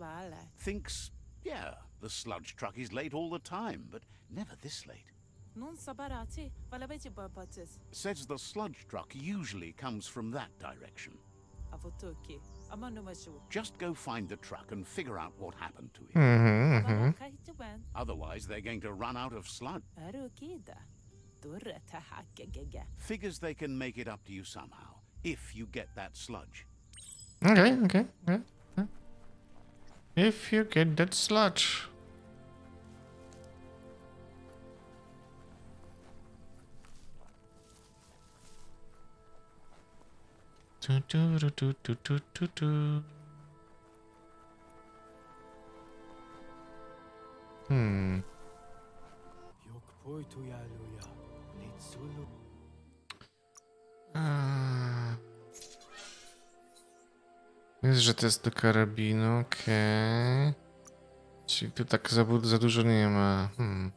vale. Thinks, yeah, the sludge truck is late all the time, but never this late. Non sabarati, vale veci. Says the sludge truck usually comes from that direction. Avotuki. amanumashu. Just go find the truck and figure out what happened to it. Mhm, mhm. Otherwise, they're going to run out of sludge. Arukida. Durre tahakegege. Figures they can make it up to you somehow, if you get that sludge. Okej, okej, okej. Okej. If you get that sludge. Tu, tu, ru, tu, tu, tu, tu, tu. Hmm. Yokpoituyaluya, Litsulu. Eee. Jest, że to jest do karabinu, okej. Czyli tu tak za, za dużo nie ma. Hmm.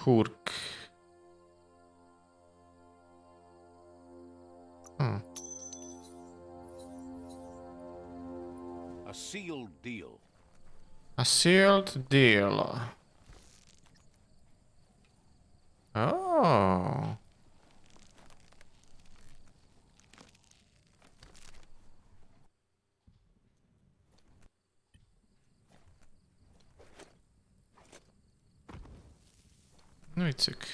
Hurk. Hmm. A sealed deal. A sealed deal. Oh. No i cyk.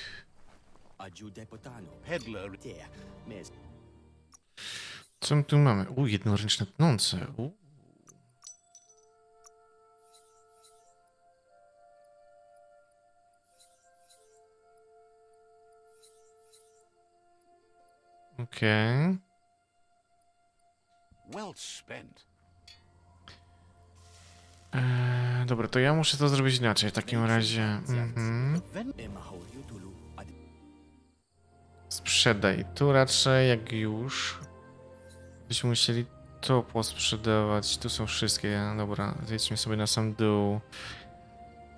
Co my tu mamy? U, jednoręczne pnące. U. Okej. well spent. Eee, dobra, to ja muszę to zrobić inaczej w takim razie. Mhm. Sprzedaj. Tu raczej jak już. Byśmy musieli to posprzedawać. Tu są wszystkie. Dobra, zjedźmy sobie na sam dół.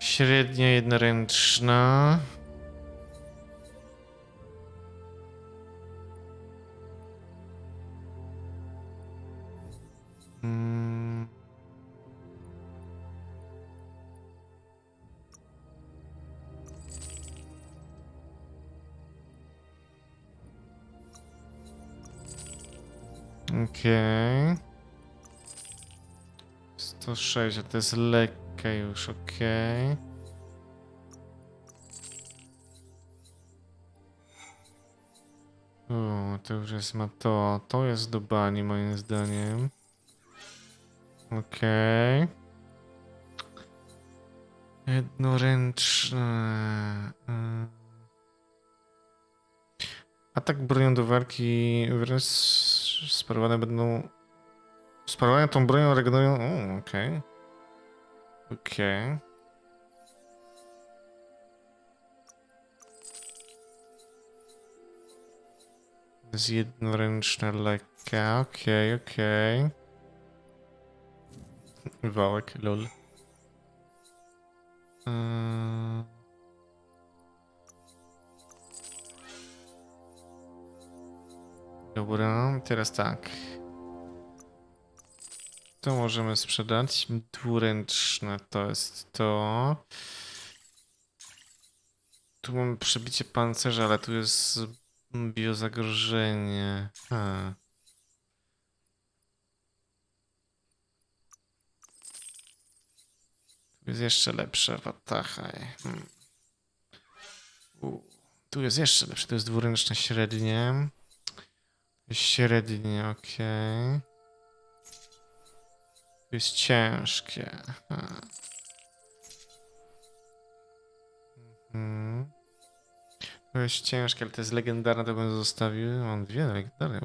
Średnia jednoręczna. Okej. 106, a to jest lekka już, okej. O, to już jest ma to. To jest do bani moim zdaniem. Okej. Jednoręczne. Mm. Atak bronią do walki wręcz sparowane będą. Sparowane tą bronią regenerują. Okej. Okej. To jest jednoręczna lekka. Okej, okej. Wałek, lol. Yy... Dobra, teraz tak. To możemy sprzedać. Dwuręczne to jest to. Tu mamy przebicie pancerza, ale tu jest biozagrożenie. Ha. Tu jest jeszcze lepsze. Watachaj. Hmm. Tu jest jeszcze lepsze. To jest dwuręczne średnie. Średnie, okej. To jest ciężkie. Mhm. To jest ciężkie, ale to jest legendarne, to bym zostawił. Mam dwie legendarne.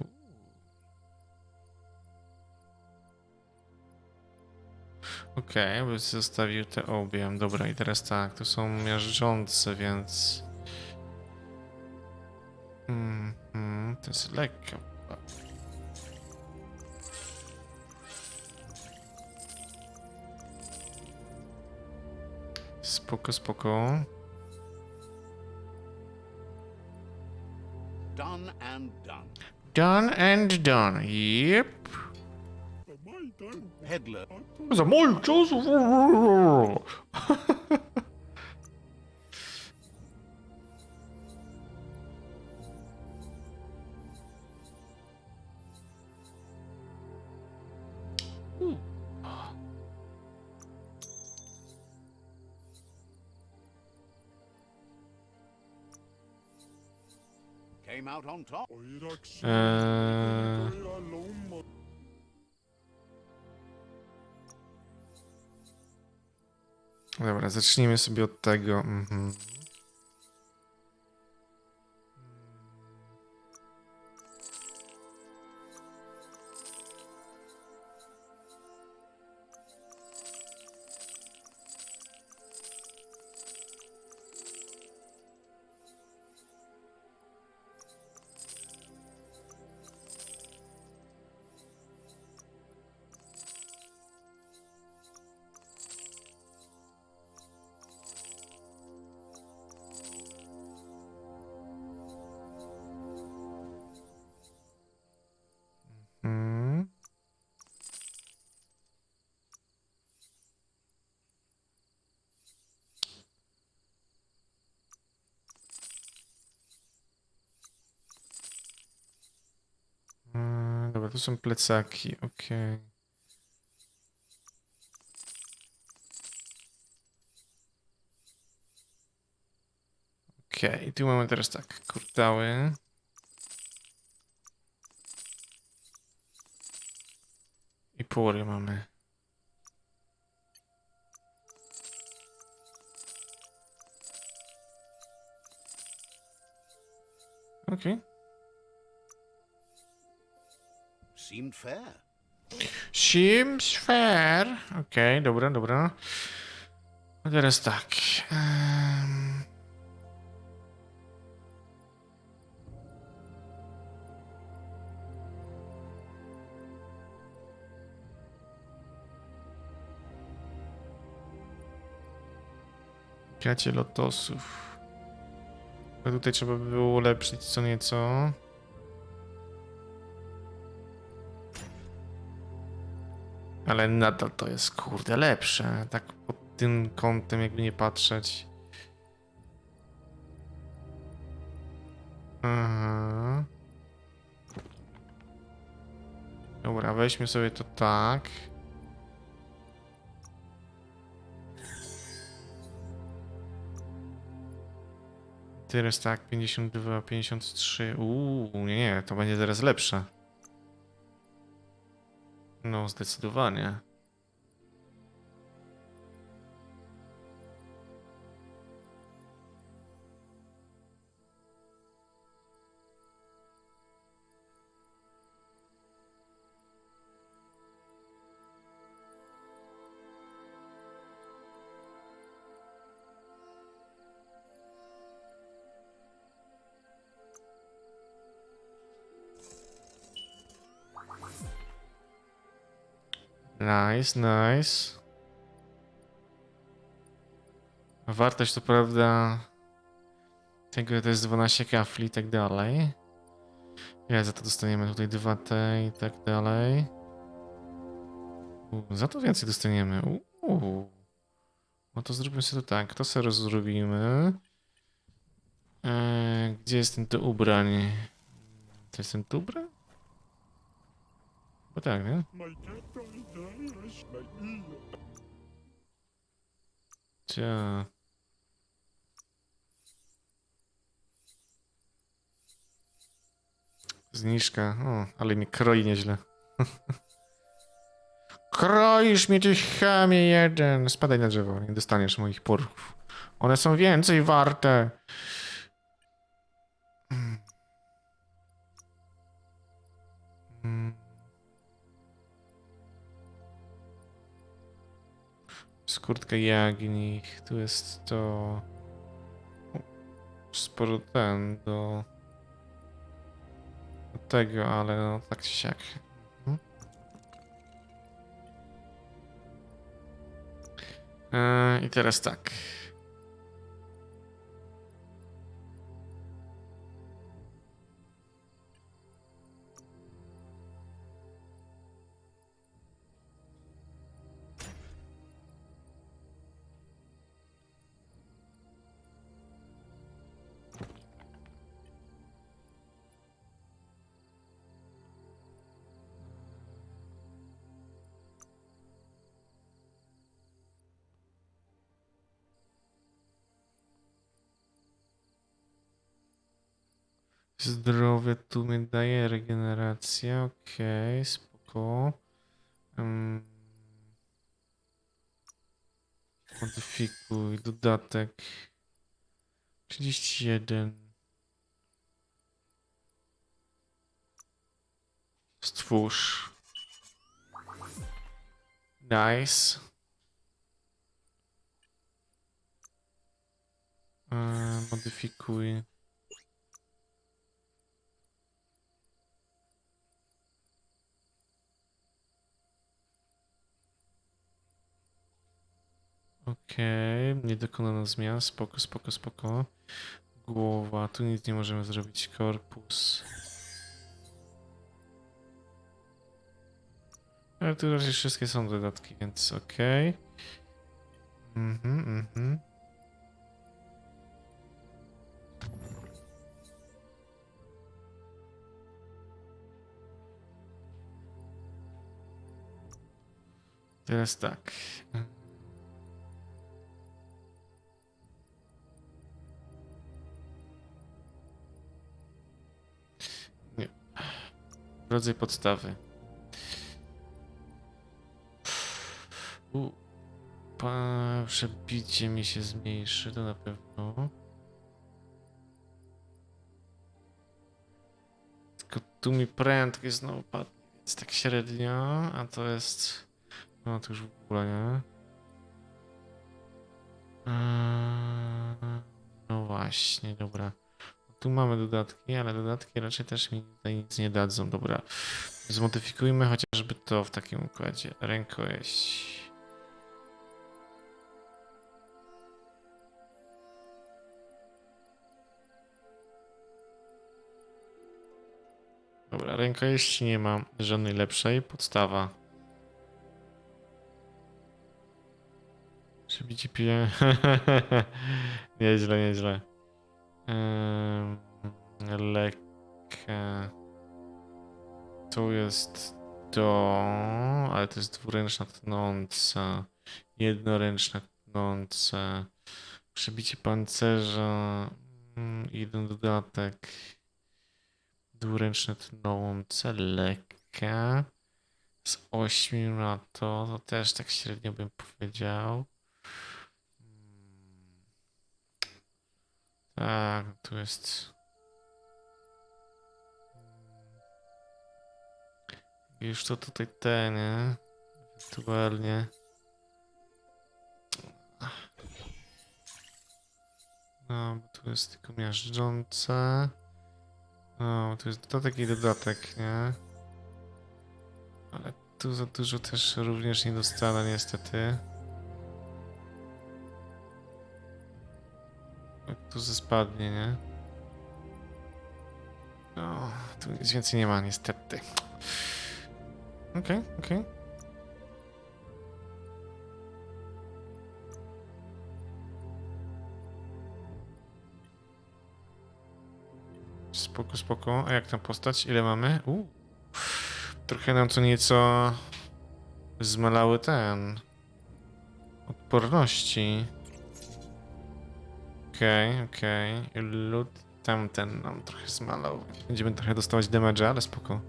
Okej, okay, bym zostawił te obie. Dobra, i teraz tak, to są miażdżące, więc... Mhm, to jest lekko. Spoko, spoko. Done and done. Done and done. Yep. peddler. Eee, dobra, zacznijmy sobie od tego. Mhm. Dobra, tu są plecaki, okej. Okej, tu mamy teraz tak, kurtały. I pory mamy. Okej. Seemed fair. Seems fair. Okej, dobra, dobra. A teraz tak. em. Gacie lotosów. To Tutaj trzeba by było ulepszyć co nieco. Ale nadal to jest kurde lepsze. Tak pod tym kątem, jakby nie patrzeć. Aha. Dobra, weźmy sobie to tak. Teraz tak, 52, 53. Uuu, nie, nie, to będzie teraz lepsze. No, zdecydowanie. Nice, nice. Wartość to prawda tego to jest 12 kafli i tak dalej. Ja za to dostaniemy tutaj dwa te i tak dalej. U, za to więcej dostaniemy. No to zróbmy sobie to tak. To sobie rozrobimy. Eee, gdzie jest ten do ubrań? To jest ten do ubrań? Bo tak, nie? Cia. Zniżka. O, ale mnie kroi nieźle. Kroisz mnie, ty jeden. Spadaj na drzewo, nie dostaniesz moich porków. One są więcej warte. Mm. Skórtka jagnich. Tu jest to... Sporo ten do... do tego, ale no tak czy siak. Mhm. E, I teraz tak. Zdrowie tu mi daje regenerację, okej, spoko. Ym, modyfikuj, dodatek. 31. Stwórz. Nice. Yy, modyfikuj. Okej, nie dokonano zmian, spoko, spoko, spoko. Głowa, tu nic nie możemy zrobić, korpus. Ale tu raczej wszystkie są dodatki, więc okej. Mhm, mhm. Teraz tak. Rodzaj podstawy. U. Pa, przebicie mi się zmniejszy, to na pewno. Tylko tu mi prędkość znowu padnie, więc tak średnio, a to jest... No to już w ogóle nie. Eee, No właśnie, dobra. Tu mamy dodatki, ale dodatki raczej też mi tutaj nic nie dadzą. Dobra. Zmodyfikujmy chociażby to w takim układzie. Rękojeść. Dobra, rękojeści nie ma żadnej lepszej. Podstawa. Przebicie pije. nieźle, nieźle. Ym, lekkie. Tu jest to, ale to jest dwuręczna tnąca. Jednoręczna tnące. Przebicie pancerza. mm, Jeden dodatek. Dwuręczne tnące. Lekkie. Z ośmiu na to, to też tak średnio bym powiedział. Tak, tu jest. Już to tutaj te, nie? Ewentualnie. No, bo tu jest tylko miażdżące. No, tu jest dodatek i dodatek, nie? Ale tu za dużo też również nie dostanę, niestety. Tu spadnie, nie? No, tu nic więcej nie ma, niestety. Okej, okej. Spoko, spoko. A jak tam postać? Ile mamy? U. Trochę nam co nieco zmalały ten odporności. Okej, okej. Lud tamten nam trochę zmalał. Będziemy trochę dostawać damage, ale spoko.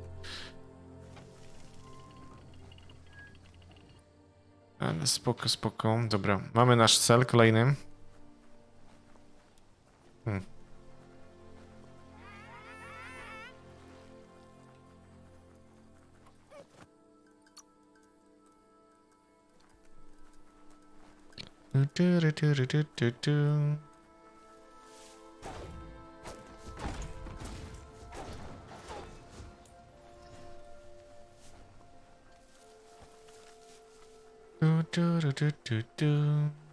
Ale spoko, spoko. Dobra, mamy nasz cel kolejny. Hmm. Du. do do do do do.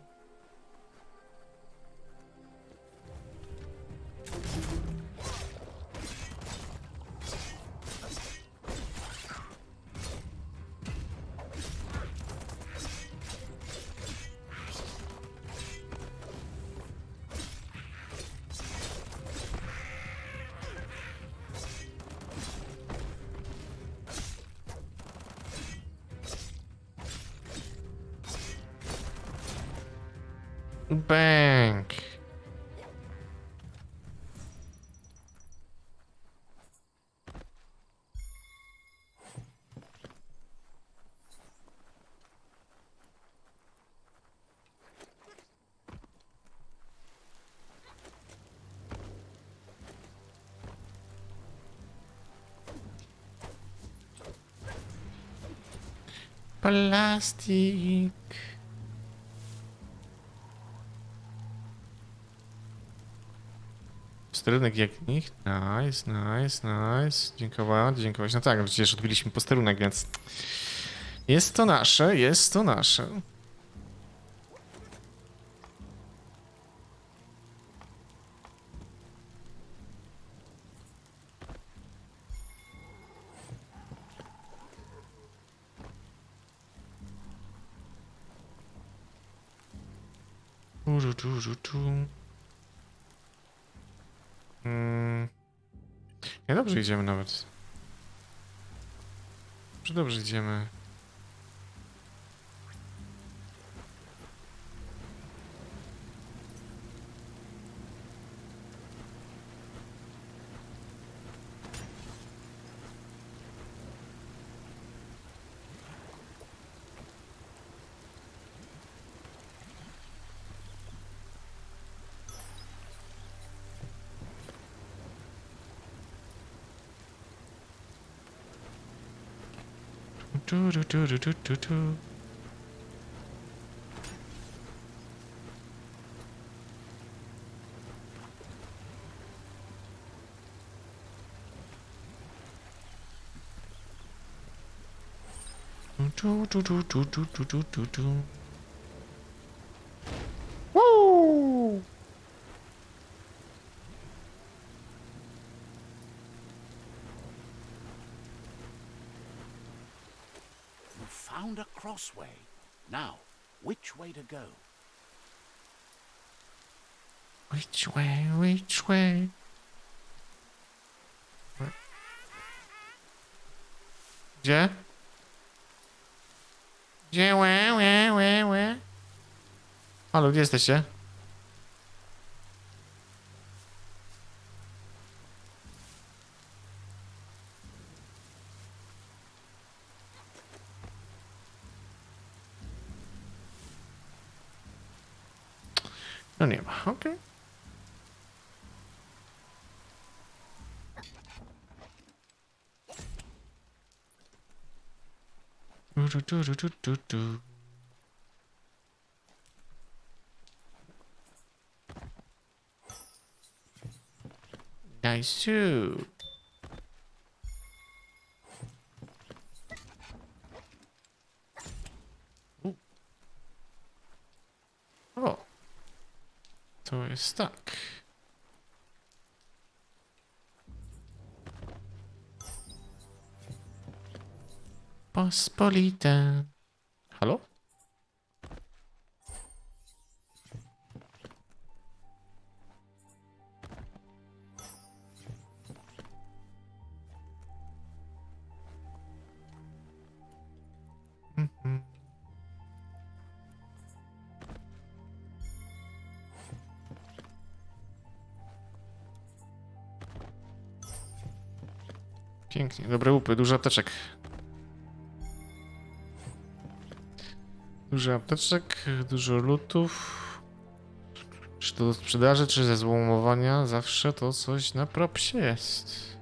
Bank. Plastic. Posterunek jak nikt. Nice, nice, nice. Dziękować, dziękować. No tak, przecież odbiliśmy posterunek, więc... Jest to nasze, jest to nasze. Mm. Nie, dobrze idziemy nawet. Dobrze, dobrze idziemy. 뚜루뚜루뚜뚜 뚜루뚜루뚜뚜뚜뚜 a crossway. Now, which way to go? Which way, which way? Gdzie? Gdzie? Łe, łe, łe, łe. Halo, gdzie jesteście? No nie ma, okej. Okay. Du, du, du, du, du, Nice. stuck? Pospolita. Pięknie, dobre łupy, dużo apteczek. Dużo apteczek, dużo lutów. Czy to do sprzedaży, czy ze złomowania, zawsze to coś na propsie jest.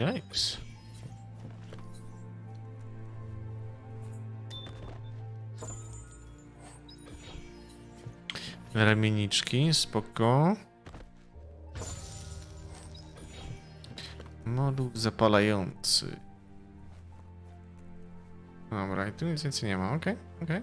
Nice. Ramienniczki, spoko. Moduł zapalający. Dobra, i tu nic więcej nie ma, okej, okej.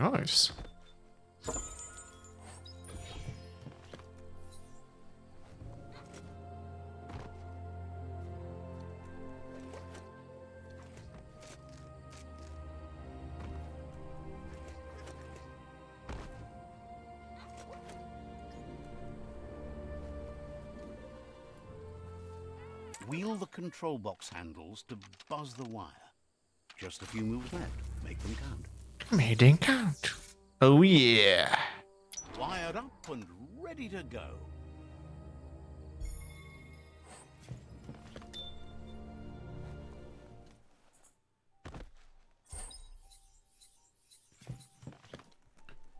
Nice. Peel the control box handles to buzz the wire. Just a few moves left. Make them count. Made them count. Oh yeah. Wired up and ready to go.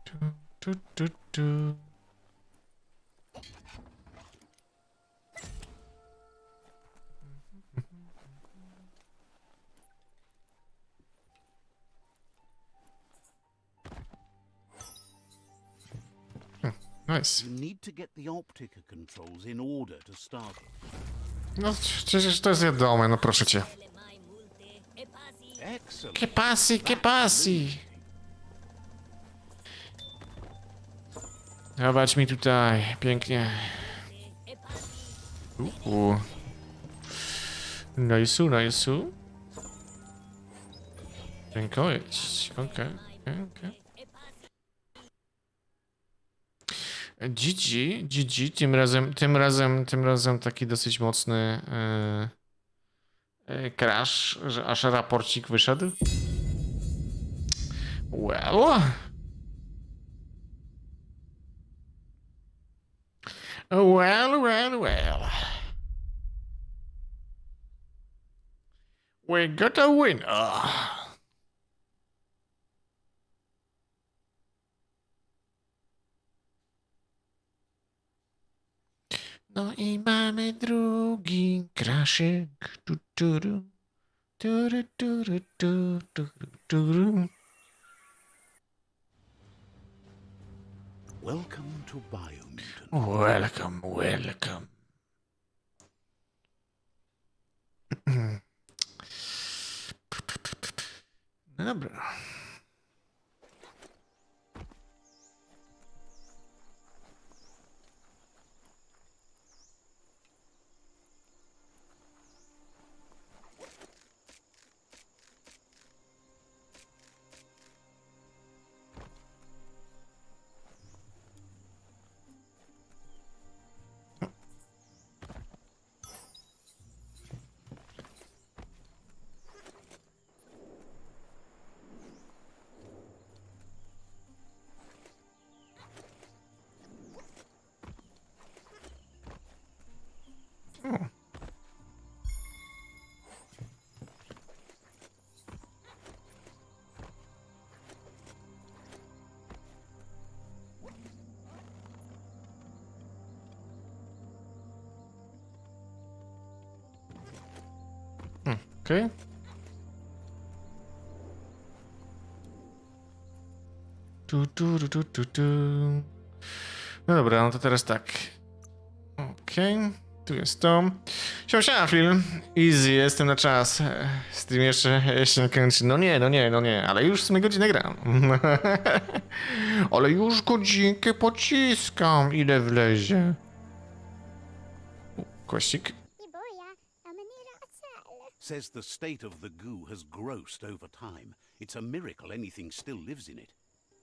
do do do do Nice. You need to get the Optica controls in order to start it. No przecież to jest wiadome, no proszę cię. Excellent. Que passi, que passi. Zobacz mi tutaj, pięknie. Uuu. Najsu, najsu. Dziękuję. ci. Okej, okej, okej. Gigi, Gigi, tym razem, tym razem, tym razem taki dosyć mocny yy, crash, że aż raporcik wyszedł. Well. Well, well, well. We got a winner. No i mamy drugi kraszyk. Tu, turu. Turu, turu, tu, turu, turu. Welcome to Biomutant. Welcome, welcome. No dobra. Okej. Tu, tu, tu, tu, tu, tu. No dobra, no to teraz tak. Okej, tu jest to. Siema, film. Easy, jestem na czas. E, Stream jeszcze się kończy. No nie, no nie, no nie, ale już w sumie godzinę gram. ale już godzinkę pociskam, ile wlezie. Kościk. Iboja, amanira atsal. Says the state of the goo has grossed over time. It's a miracle anything still lives in it.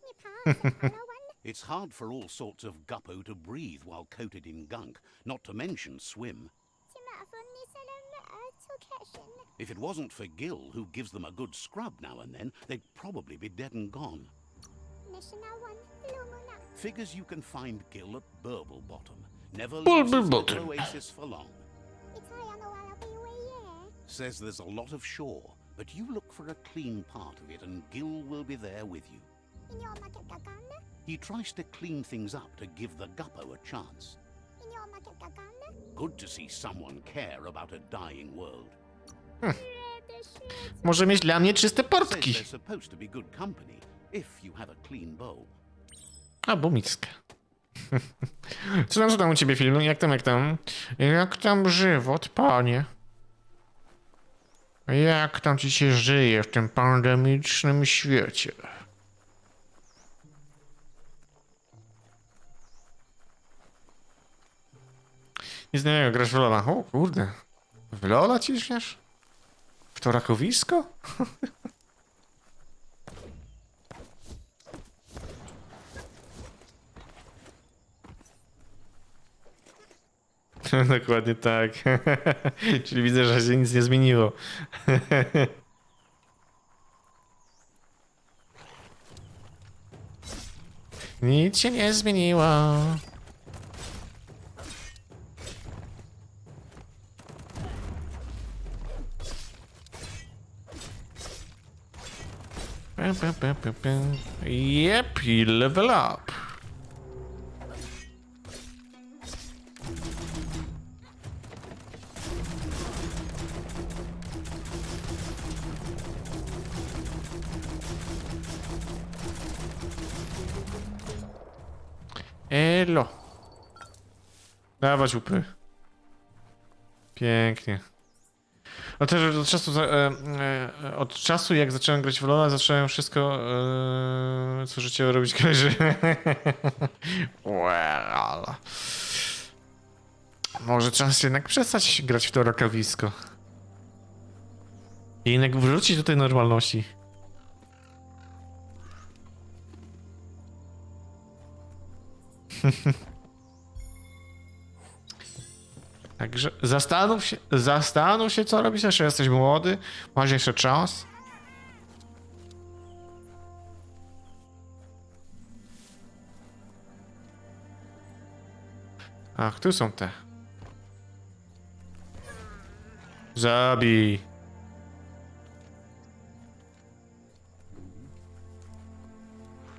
Ni pa, alawan. It's hard for all sorts of guppo to breathe while coated in gunk, not to mention swim. Timafon ni salam atukashin. If it wasn't for Gil, who gives them a good scrub now and then, they'd probably be dead and gone. Figures you can find Gil at Burble Bottom. Never Burble leaves his oasis for long. Says there's a lot of shore, but you look for a clean part of it and Gil will be there with you. He tries to clean things up to give the Guppo a chance. Good to see someone care about a dying world. Może mieć dla mnie czyste Says portki. they're supposed to be good company if you have a clean bowl. Albo miskę. Co tam, co tam u ciebie film? Jak tam, jak tam? Jak tam żywot, panie? Jak tam ci się żyje w tym pandemicznym świecie? Nie znam, grasz w Lola. O kurde. W Lola ci śmiesz? W to rakowisko? Dokładnie tak. Czyli widzę, że się nic nie zmieniło. nic się nie zmieniło. Yep, level up. Dawać upy. Pięknie. No też od czasu, za- e, e, od czasu jak zacząłem grać w Lola, zacząłem wszystko, e, co życie robić koleży. well. Może czas jednak przestać grać w to rokawisko. I jednak wrócić do tej normalności. Także zastanów się, zastanów się co robisz, jeszcze jesteś młody, masz jeszcze czas. Ach, tu są te. Zabij.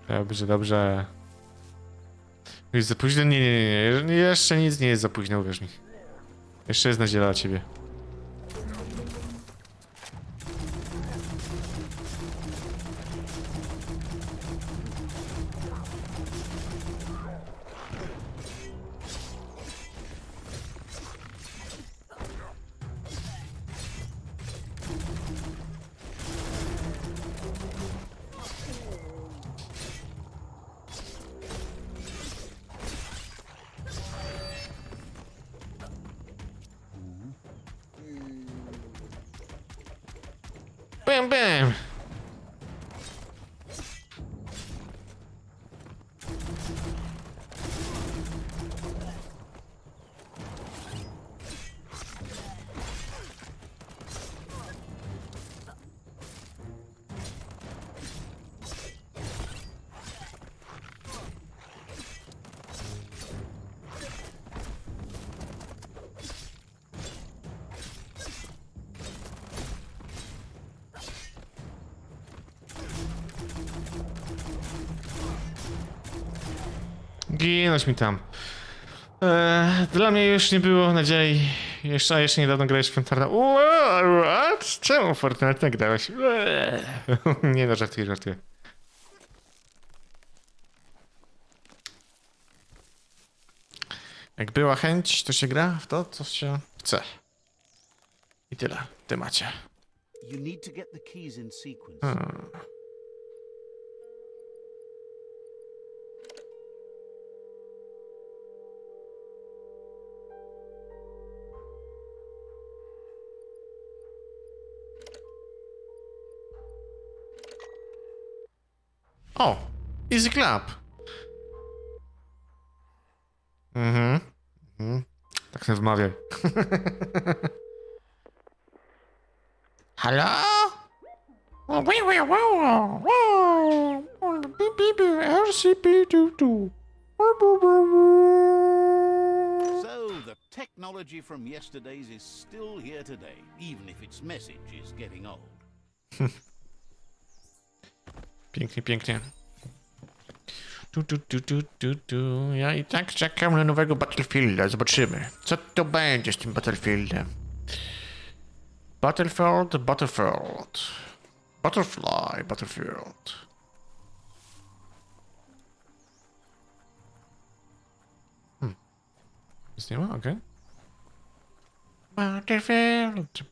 Dobrze, dobrze. Już za późno? Nie, nie, nie, nie. Jeszcze nic nie jest za późno, uwierz mi. Jeszcze jest nadzieja dla ciebie. Ginąć mi tam. Eee, dla mnie już nie było nadziei. Jeszcze, a jeszcze niedawno grałeś w Fantarna. What? Czemu Fortnite grałeś? Eee. nie no, żartuję, żartuję. Jak była chęć, to się gra w to, co się chce. I tyle w temacie. You need to get the keys in sequence. Hmm. O! Easy clap. Mhm. mhm. Tak się wmawiaj. Halo? O, wi, wi, wi, wi, wi, bi, bi, bi, RCP22. So the technology from yesterdays is still here today, even if its message is getting old. Pięknie, pięknie. Tu, tu, tu, tu, tu, tu. Ja i tak czekam na nowego Battlefielda. Zobaczymy, co to będzie z tym Battlefieldem. Battlefield, Battlefield. Butterfly, Battlefield. Hmm. Nic nie ma? Okej. Battlefield,